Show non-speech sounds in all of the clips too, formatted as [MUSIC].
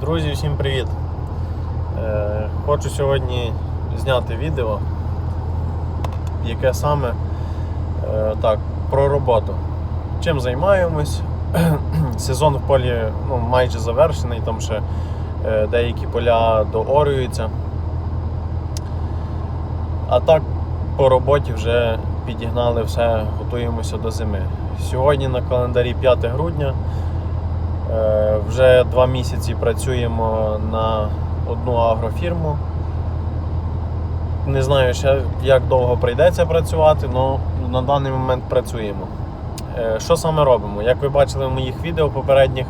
Друзі, всім привіт! Е, хочу сьогодні зняти відео, яке саме е, так, про роботу. Чим займаємось? [CLEARS THROAT] Сезон в полі ну, майже завершений, там ще е, деякі поля доорюються. А так по роботі вже підігнали все, готуємося до зими. Сьогодні на календарі 5 грудня. Е, Вже два місяці працюємо на одну агрофірму. Не знаю ще, як довго прийдеться працювати, але на даний момент працюємо. Е, Що саме робимо? Як ви бачили в моїх відео попередніх,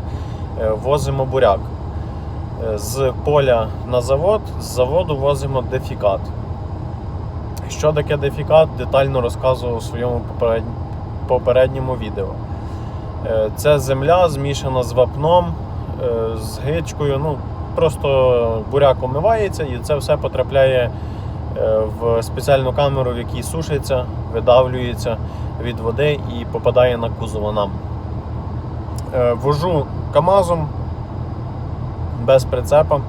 е, возимо буряк. З поля на завод, з заводу возимо дефікат. Що таке дефікат, детально розказував у своєму попередньому відео. Це земля змішана з вапном, е, з гичкою. Ну, просто буряк омивається і це все потрапляє е, в спеціальну камеру, в якій сушиться, видавлюється від води і попадає на кузово нам. Е, Вожу КАМАЗом без прицепа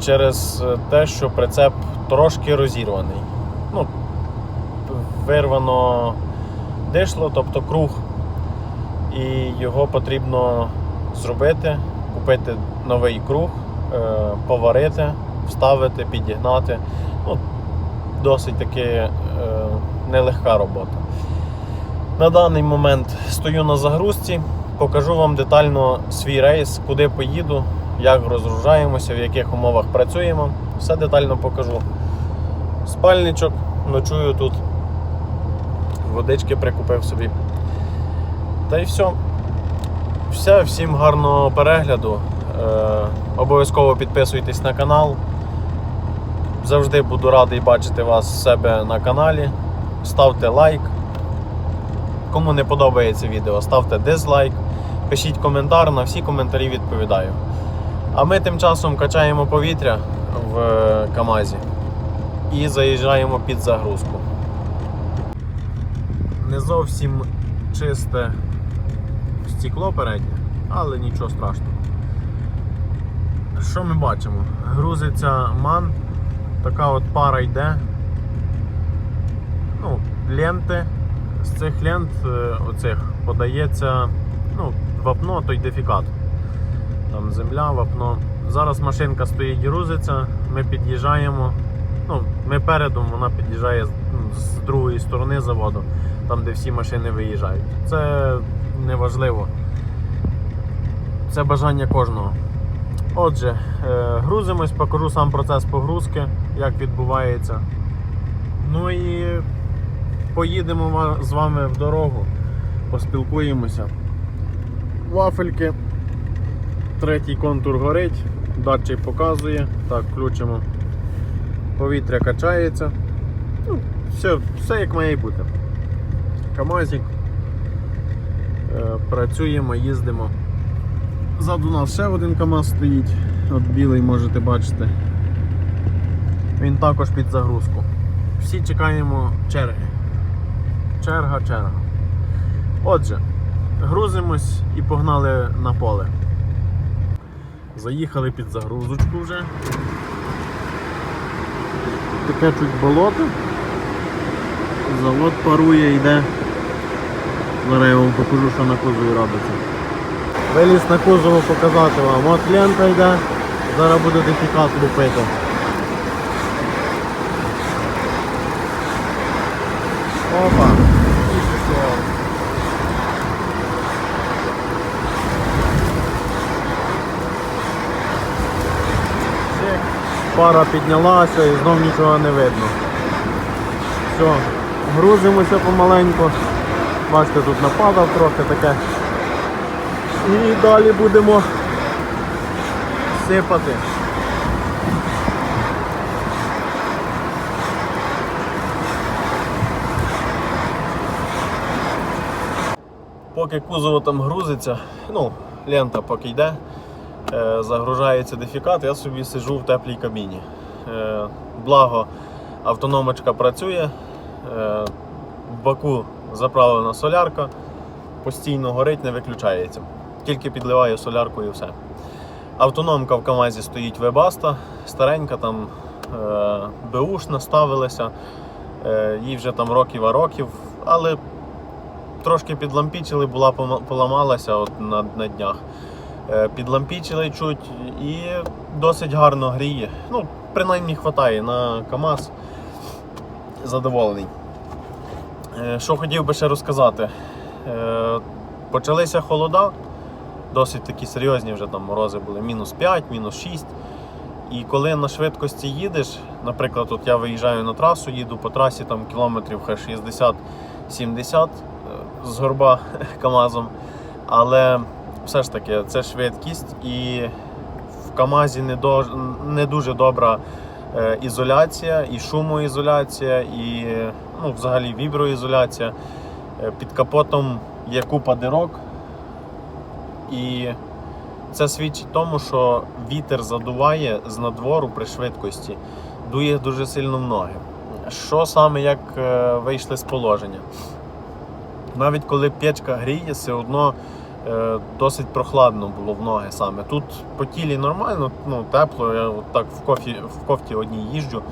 через те, що прицеп трошки розірваний. Ну, вирвано дишло, тобто круг і його потрібно зробити, купити новий круг, е, поварити, вставити, підігнати. Ну, досить таки е, нелегка робота. На даний момент стою на загрузці, покажу вам детально свій рейс, куди поїду, як розгружаємося, в яких умовах працюємо. Все детально покажу. Спальничок, ночую тут. Водички прикупив собі. Та й все. Все, всім гарного перегляду. Е, обов'язково підписуйтесь на канал. Завжди буду радий бачити вас в себе на каналі. Ставте лайк. Кому не подобається відео, ставте дизлайк. Пишіть коментар, на всі коментарі відповідаю. А ми тим часом качаємо повітря в е, КАМАЗі і заїжджаємо під загрузку. Не зовсім чисте стекло переднє, але нічого страшного. Що ми бачимо? Грузиться ман, така от пара йде. Ну, ленти. З цих лент е, оцих подається ну, вапно, той дефікат. Там земля, вапно. Зараз машинка стоїть і грузиться, ми під'їжджаємо. Ну, ми передом, вона під'їжджає ну, з другої сторони заводу, там де всі машини виїжджають. Це не важливо. Це бажання кожного. Отже, е, грузимось, покажу сам процес погрузки, як відбувається. Ну і поїдемо з вами в дорогу, поспілкуємося. Вафельки. Третій контур горить, датчик показує. Так, включимо. Повітря качається. Ну, все, все як має бути. Камазик. Е, Працюємо, їздимо. Ззаду нас ще один КАМАЗ стоїть. От білий можете бачити. Він також під загрузку. Всі чекаємо черги. Черга, черга. Отже, грузимось і погнали на поле. Заїхали під загрузочку вже. Таке чуть болото. Завод парує, йде. Зараз я вам покажу, що на кузові робиться. Виліз на кузову показати вам. От лента йде, зараз буде дефікат лупити. Опа. Пара піднялася і знов нічого не видно. Все, грузимося помаленьку. Бачите, тут нападав трохи таке. І далі будемо сипати. Поки кузово там грузиться, ну, лента поки йде, е, загружається дефікат, я собі сиджу в теплій кабіні. Е, благо, автономочка працює, е, в баку заправлена солярка, постійно горить, не виключається. Тільки підливаю солярку і все. Автономка в КАМАЗі стоїть Вебаста, старенька там е, Бушна ставилася, е, їй вже там років а років, але трошки підлампічили, була поламалася от на, на днях. Е, підлампічили чуть і досить гарно гріє. Ну, принаймні хватає на КАМАЗ. Задоволений. Е, Що хотів би ще розказати? Е, Почалися холода, досить такі серйозні вже там морози були, мінус 5, мінус 6. І коли на швидкості їдеш, наприклад, от я виїжджаю на трасу, їду по трасі там кілометрів хай 60-70 е, з горба [LAUGHS] КАМАЗом, але все ж таки це швидкість і в КАМАЗі не, до, не дуже добра ізоляція, і шумоізоляція, і ну, взагалі віброізоляція. Е, Під капотом є купа дирок, і це свідчить тому, що вітер задуває з надвору при швидкості, дує дуже сильно в ноги. Що саме як е, вийшли з положення? Навіть коли печка гріє, все одно е, досить прохладно було в ноги саме. Тут по тілі нормально, ну тепло, я от так в, кофі, в кофті одній їжджу.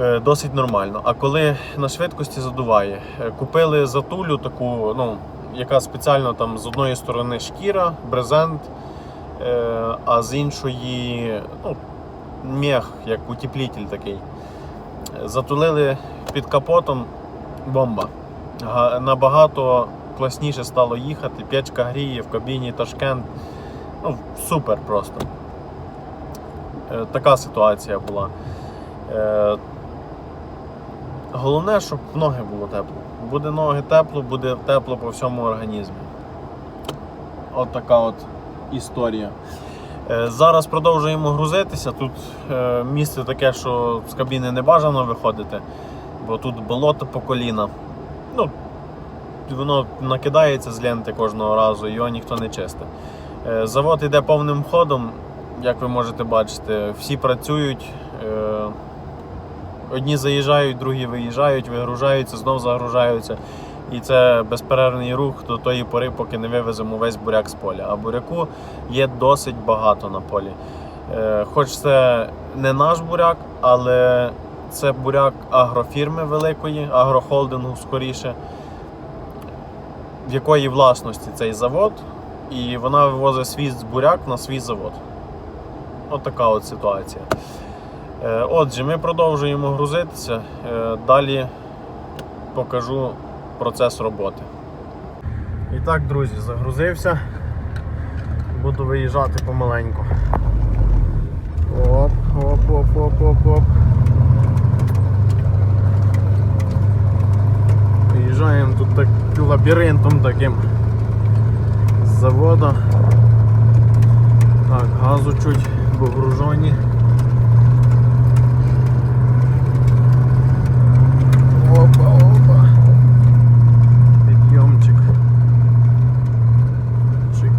Е, Досить нормально. А коли на швидкості задуває, Е, купили затулю таку, ну, яка спеціально там з одної сторони шкіра, брезент, е, а з іншої ну, мех, як утеплитель такий. Затулили під капотом бомба. Набагато класніше стало їхати, печка гріє в кабіні Ташкент. Ну, супер просто. Така ситуація була. Головне, щоб ноги було тепло. Буде ноги тепло, буде тепло по всьому організмі. От така от історія. Е, Зараз продовжуємо грузитися. Тут е, місце таке, що з кабіни не бажано виходити, бо тут болото по коліна. Ну, воно накидається з ленти кожного разу, його ніхто не чистить. Е, Завод йде повним ходом, як ви можете бачити, всі працюють. Одні заїжджають, другі виїжджають, вигружаються, знов загружаються. І це безперервний рух до тої пори, поки не вивеземо весь буряк з поля. А буряку є досить багато на полі. Е, Хоч це не наш буряк, але це буряк агрофірми великої, агрохолдингу скоріше, в якої власності цей завод, і вона вивозить свій буряк на свій завод. От от ситуація. Е, Отже, ми продовжуємо грузитися. Е, Далі покажу процес роботи. І так, друзі, загрузився. Буду виїжджати помаленьку. Оп, оп, оп, оп, оп, оп. Виїжджаємо тут так лабіринтом таким з заводу. Так, газу чуть, бо. Опа, опа. Підйомчик. Чик.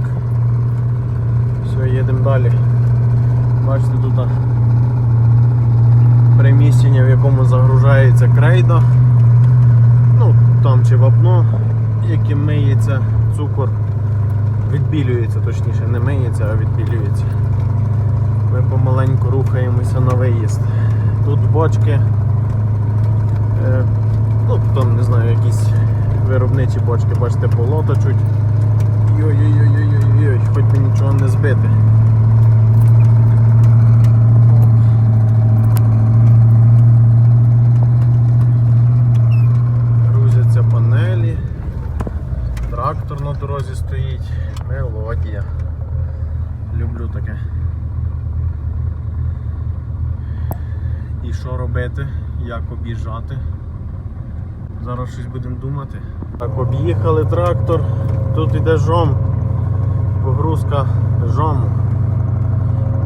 Все, їдемо далі. Бачите, тут а, приміщення, в якому загружається крейда. Ну, там чи вапно, яким миється цукор. Відбілюється, точніше, не миється, а відбілюється. Ми помаленьку рухаємося на виїзд. Тут бочки. Е, ну, там, не знаю, якісь виробничі бочки, бачите, болото чуть. Йой-йой-йой-йой-йой, хоч би нічого не збити. Грузяться панелі. Трактор на дорозі стоїть. Мелодія. Люблю таке. І що робити? Як об'їжджати? Зараз щось будемо думати. Так, об'їхали трактор, тут іде жом, погрузка жому.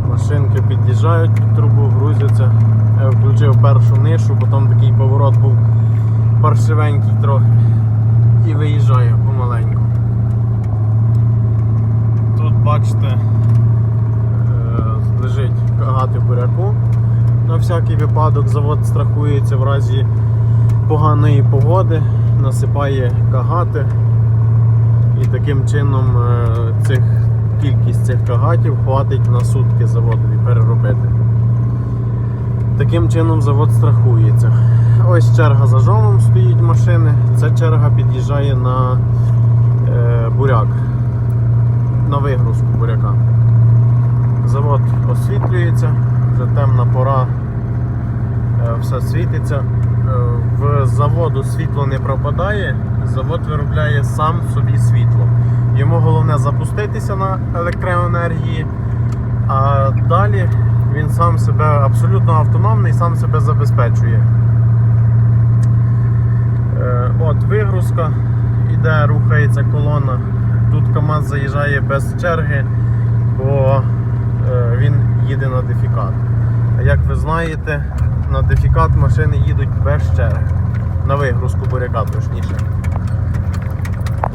Машинки під'їжджають під трубу, грузяться. Я включив першу нишу, бо там такий поворот був паршивенький трохи. І виїжджаю помаленьку. Бачите, е, лежить кагати буряку. На всякий випадок завод страхується в разі поганої погоди, насипає кагати і таким чином е, цих кількість цих кагатів хватить на сутки заводові переробити. Таким чином завод страхується. Ось черга за жомом стоїть машини. Ця черга під'їжджає на е, буряк, на вигрузку буряка. Завод освітлюється, вже темна пора, е, все світиться. Е, В заводу світло не пропадає, завод виробляє сам собі світло. Йому головне запуститися на електроенергії, а далі він сам себе абсолютно автономний, сам себе забезпечує. Е, От вигрузка, іде, рухається колона. Тут КАМАЗ заїжджає без черги, бо е, він їде на дефікат. А як ви знаєте, на дефікат машини їдуть без черги. На вигрузку буряка точніше.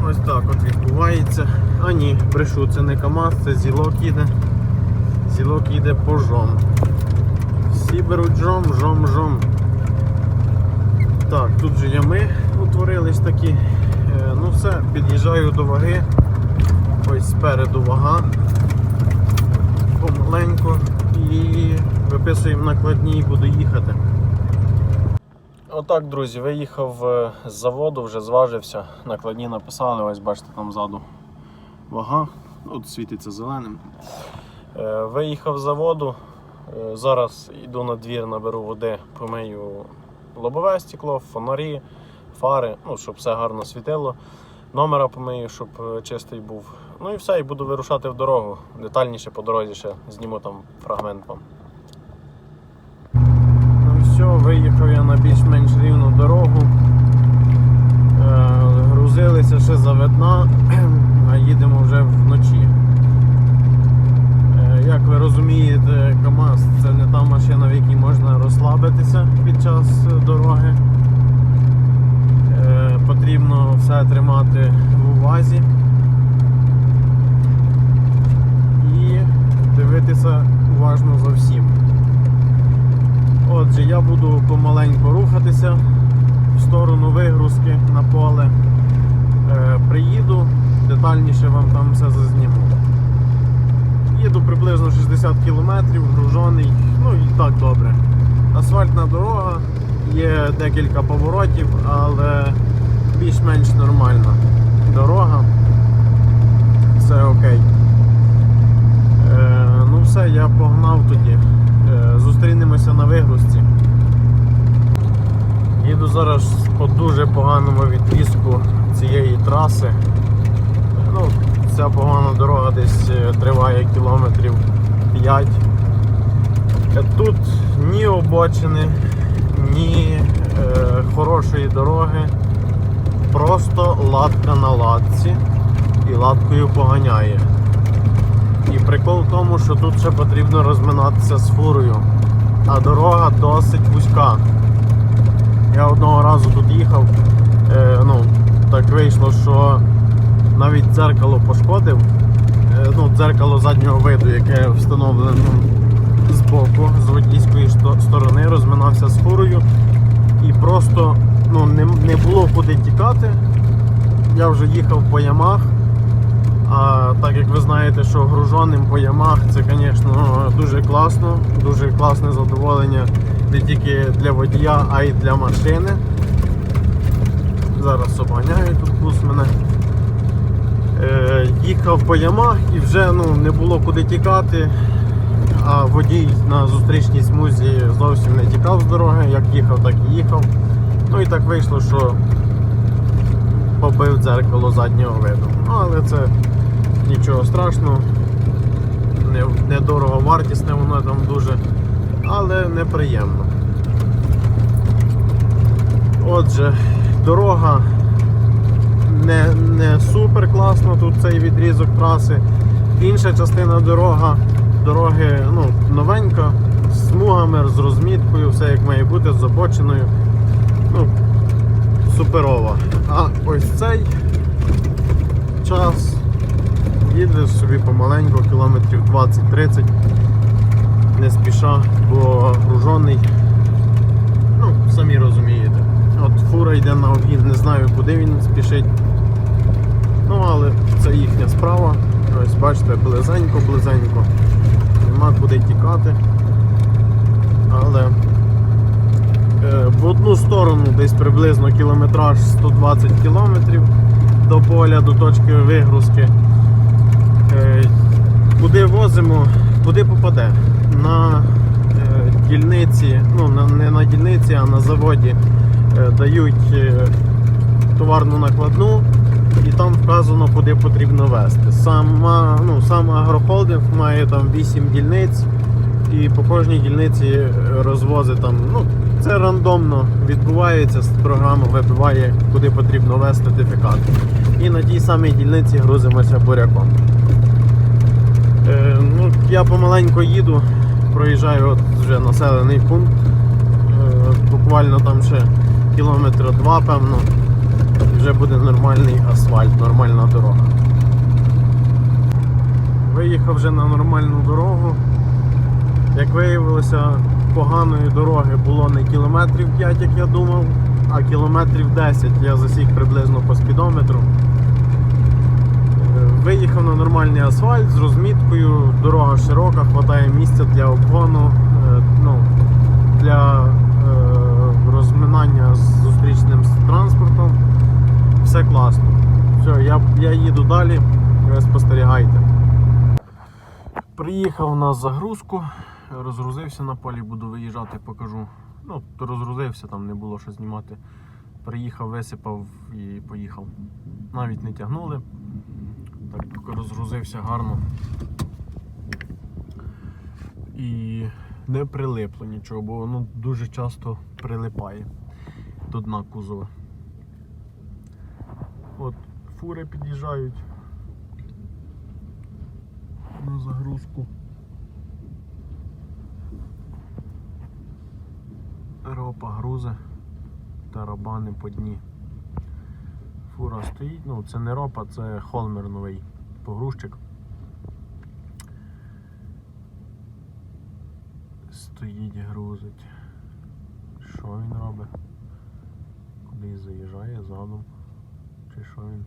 Ось так от відбувається. А ні, брешу, це не КАМАЗ, це зілок їде. Зілок їде по жом. Всі беруть жом, жом, жом. Так, тут же ями утворились такі. Е, Ну все, під'їжджаю до ваги. Ось спереду вага. Помаленько і виписуємо накладні і буду їхати. Отак, друзі, виїхав е, з заводу, вже зважився, накладні написали, ось бачите там ззаду вага, от світиться зеленим. Е, Виїхав з заводу, е, зараз йду на двір, наберу води, помию лобове стекло, фонарі, фари, ну, щоб все гарно світило. Номера помию, щоб чистий був. Ну і все, і буду вирушати в дорогу. Детальніше по дорозі ще зніму там фрагмент вам. Ну все, виїхав я на більш-менш рівну дорогу. Е, грузилися ще завидна, [CLEARS THROAT] а їдемо вже вночі. Е, Як ви розумієте, КАМАЗ це не та машина, в якій можна розслабитися під час дороги. Е, Потрібно все тримати в увазі і дивитися уважно за всім. Отже, я буду помаленьку рухатися в сторону вигрузки на поле. Е, Приїду, детальніше вам там все зазніму. Їду приблизно 60 км, гружений, ну і так добре. Асфальтна дорога, є декілька поворотів, але більш-менш нормальна дорога. Все окей. Все, я погнав тоді. Е, зустрінемося на вигрузці. Їду зараз по дуже поганому відрізку цієї траси. Ну, ця погана дорога десь е, триває кілометрів 5. Е, Тут ні обочини, ні е, хорошої дороги. Просто латка на латці і латкою поганяє. І прикол в тому, що тут ще потрібно розминатися з фурою, а дорога досить вузька. Я одного разу тут їхав, е, ну, так вийшло, що навіть дзеркало пошкодив. Е, ну, дзеркало заднього виду, яке встановлено з боку, з водійської сторони, розминався з фурою і просто ну, не, не було куди тікати. Я вже їхав по ямах. А так як ви знаєте, що груженим по ямах це, звісно, дуже класно, дуже класне задоволення не тільки для водія, а й для машини. Зараз обганяю тут бус мене. Е, їхав по ямах і вже ну, не було куди тікати, а водій на зустрічній смузі зовсім не тікав з дороги, як їхав, так і їхав. Ну і так вийшло, що побив дзеркало заднього виду. Ну, але це нічого страшного. Не, недорого вартісне воно там дуже, але неприємно. Отже, дорога не, не супер класно, тут цей відрізок траси. Інша частина дорога, дороги ну, новенька, з смугами, з розміткою, все як має бути, з обочиною. Ну, суперова. А ось цей час їде собі помаленьку, кілометрів 20-30, не спіша, бо гружений. Ну, самі розумієте. От фура йде на обгін, не знаю куди він спішить. Ну, але це їхня справа. Ось бачите, близенько, близенько. Нема куди тікати. Але е, в одну сторону десь приблизно кілометраж 120 кілометрів до поля, до точки вигрузки. Е, Куди возимо, куди попаде? На е, дільниці, ну не на дільниці, а на заводі е, дають товарну накладну і там вказано, куди потрібно вести. Сама, ну, сам агрохолдинг має там 8 дільниць і по кожній дільниці розвозить там, ну, це рандомно відбувається, програма вибиває, куди потрібно вести дефікат. І на тій самій дільниці грузимося буряком. Е, ну, я помаленько їду, проїжджаю от вже населений пункт. Е, буквально там ще кілометра два, певно. Вже буде нормальний асфальт, нормальна дорога. Виїхав вже на нормальну дорогу. Як виявилося, поганої дороги було не кілометрів 5, як я думав, а кілометрів 10 я засік приблизно по спідометру. Виїхав на нормальний асфальт з розміткою, дорога широка, хватає місця для обгону, е, ну, для е, розминання з зустрічним транспортом. Все класно. Все, я, я їду далі, спостерігайте. Приїхав на загрузку, розгрузився на полі, буду виїжджати, покажу. Ну, розгрузився, там не було що знімати. Приїхав, висипав і поїхав. Навіть не тягнули. Так розгрузився гарно. І не прилипло нічого, бо воно дуже часто прилипає до дна кузова. От фури під'їжджають на загрузку. Ропа грузе, тарабани по дні. Фура стоїть, ну це не ропа, це холмер новий погрузчик. Стоїть, грузить. Що він робить? Кудись заїжджає задом. Чи що він?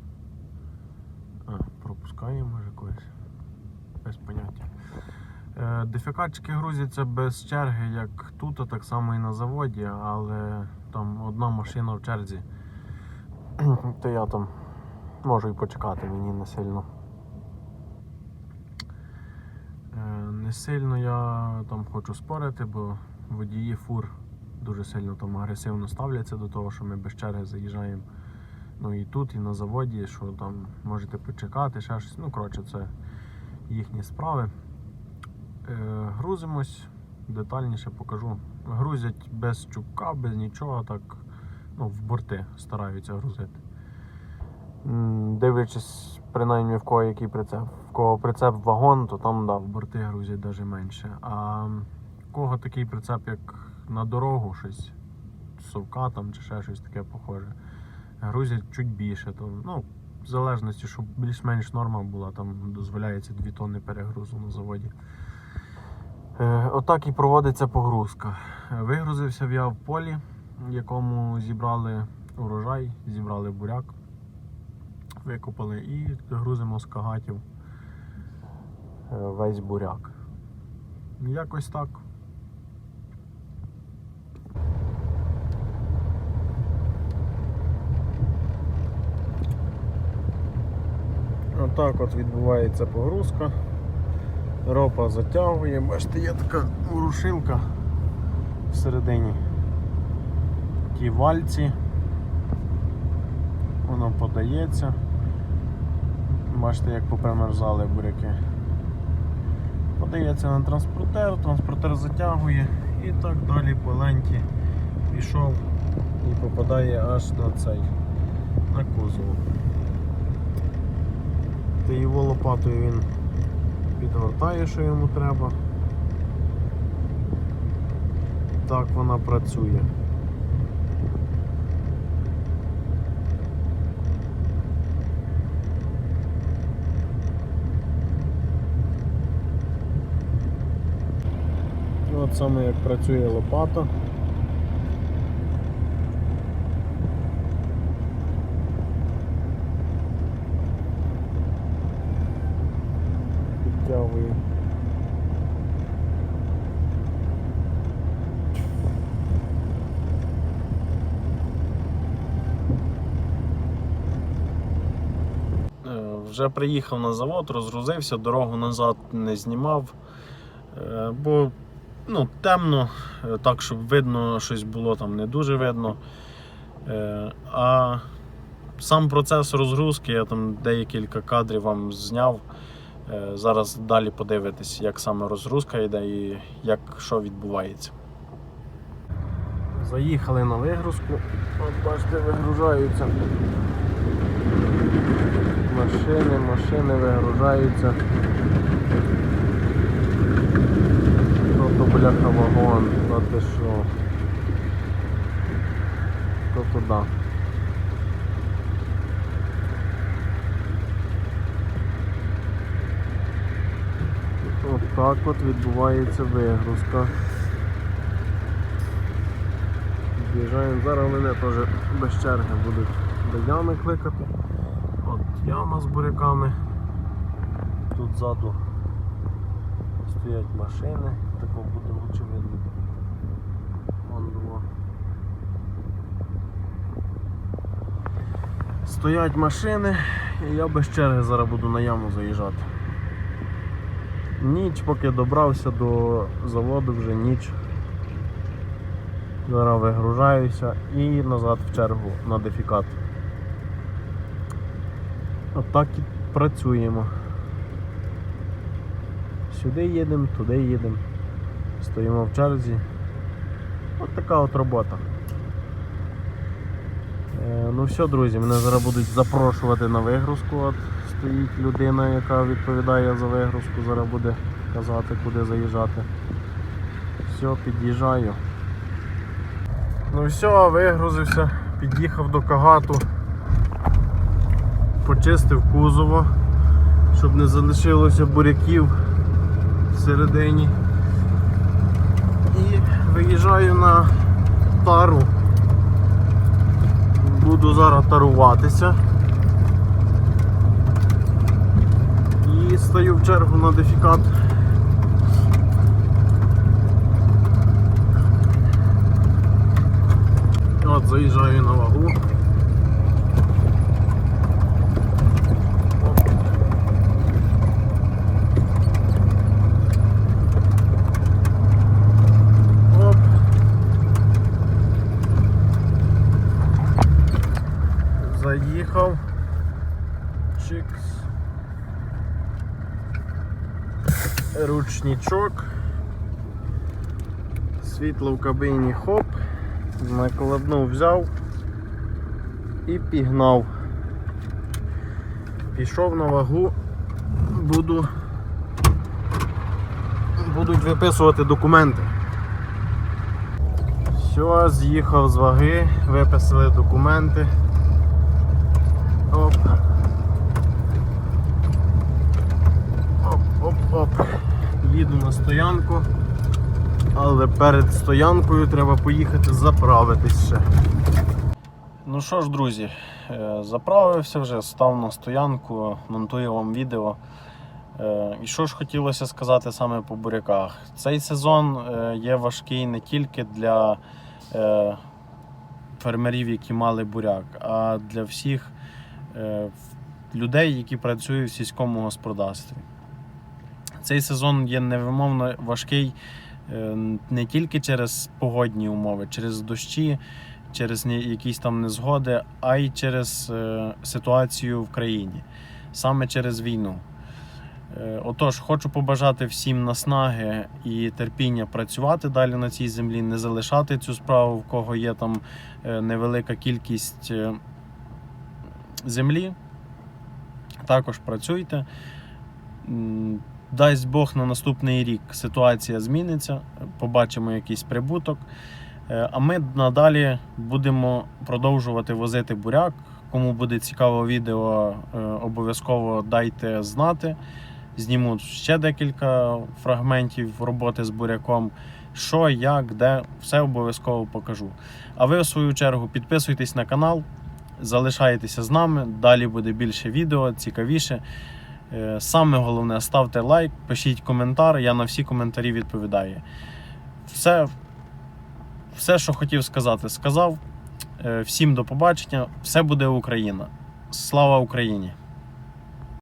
А, пропускає може когось? Без поняття. Е, Дефікатчики грузяться без черги, як тут, а так само і на заводі, але там одна машина в черзі. [CLEARS THROAT] То я там можу і почекати, мені не сильно. Е, Не сильно я там хочу спорити, бо водії фур дуже сильно там агресивно ставляться до того, що ми без черги заїжджаємо. Ну і тут, і на заводі, що там можете почекати, ще щось. Ну, коротше, це їхні справи. Е, грузимось, детальніше покажу. Грузять без чубка, без нічого, так ну, в борти стараються грузити. Дивлячись, принаймні в кого який прицеп. В кого прицеп вагон, то там да, в борти грузять навіть менше. А в кого такий прицеп, як на дорогу, щось совка там чи ще щось таке похоже. Грузять чуть більше. То, ну, в залежності, щоб більш-менш норма була, там дозволяється 2 тонни перегрузу на заводі. Е, Отак і проводиться погрузка. Вигрузився я в полі, в якому зібрали урожай, зібрали буряк, викопали і грузимо з кагатів е, весь буряк. Якось так. Отак от відбувається погрузка. Ропа затягує, бачите, є така ворушилка всередині. Ті вальці. Воно подається. Бачите, як попримерзали буряки. Подається на транспортер, транспортер затягує і так далі по ленті пішов і попадає аж на цей, на кузов. Та його лопатою він підгортає, що йому треба. Так вона працює. От саме як працює лопата. Підтягує. Е, вже приїхав на завод, розгрузився, дорогу назад не знімав, е, бо ну, темно, е, так, щоб видно щось було там не дуже видно. Е, А сам процес розгрузки, я там декілька кадрів вам зняв. Е, Зараз далі подивитись, як саме розгрузка йде і як що відбувається. Заїхали на вигрузку. От бачите, вигружаються. Машини, машини вигружаються. Бляха вагон, та ти що. То туди. От так от відбувається вигрузка. З'їжджаємо, зараз мене теж без черги будуть до ями кликати. От яма з буряками. Тут ззаду стоять машини, такого буде лучше видно. Вон два. Стоять машини і я без черги зараз буду на яму заїжджати. Ніч, поки добрався до заводу, вже ніч. Зараз вигружаюся і назад в чергу на дефікат. Отак і працюємо. Сюди їдемо, туди їдемо. Стоїмо в черзі. От така от робота. Е, ну все, друзі, мене зараз будуть запрошувати на вигрузку. От стоїть людина, яка відповідає за вигрузку, зараз буде казати, куди заїжджати. Все, під'їжджаю. Ну все, вигрузився, під'їхав до Кагату, почистив кузово, щоб не залишилося буряків всередині. Виїжджаю на тару. Буду зараз таруватися. І стою в чергу на дефікат. От заїжджаю на вагу. Оп. Заїхав. Чикс. Ручничок. Світло в кабіні хоп. Накладну взяв і пігнав. Пішов на вагу, буду будуть виписувати документи. Все, з'їхав з ваги, виписали документи. Оп. Оп-оп-оп. Їду на стоянку. Але перед стоянкою треба поїхати заправитись ще. Ну що ж, друзі, е, заправився вже, став на стоянку, монтую вам відео. Е, І що ж хотілося сказати саме по буряках? Цей сезон е, є важкий не тільки для фермерів, які мали буряк, а для всіх людей, які працюють в сільському господарстві. Цей сезон є невимовно важкий е, не тільки через погодні умови, через дощі, через якісь там незгоди, а й через е, ситуацію в країні, саме через війну. Е, Отож, хочу побажати всім наснаги і терпіння працювати далі на цій землі, не залишати цю справу, в кого є там е, невелика кількість е, землі. Також працюйте. Дасть Бог на наступний рік ситуація зміниться, побачимо якийсь прибуток. Е, А ми надалі будемо продовжувати возити буряк. Кому буде цікаво відео, е, обов'язково дайте знати. Зніму ще декілька фрагментів роботи з буряком. Що, як, де, все обов'язково покажу. А ви, в свою чергу, підписуйтесь на канал, залишайтеся з нами. Далі буде більше відео, цікавіше. Е, Саме головне, ставте лайк, пишіть коментар. Я на всі коментарі відповідаю. Все, все, що хотів сказати, сказав. Е, Всім до побачення. Все буде Україна. Слава Україні!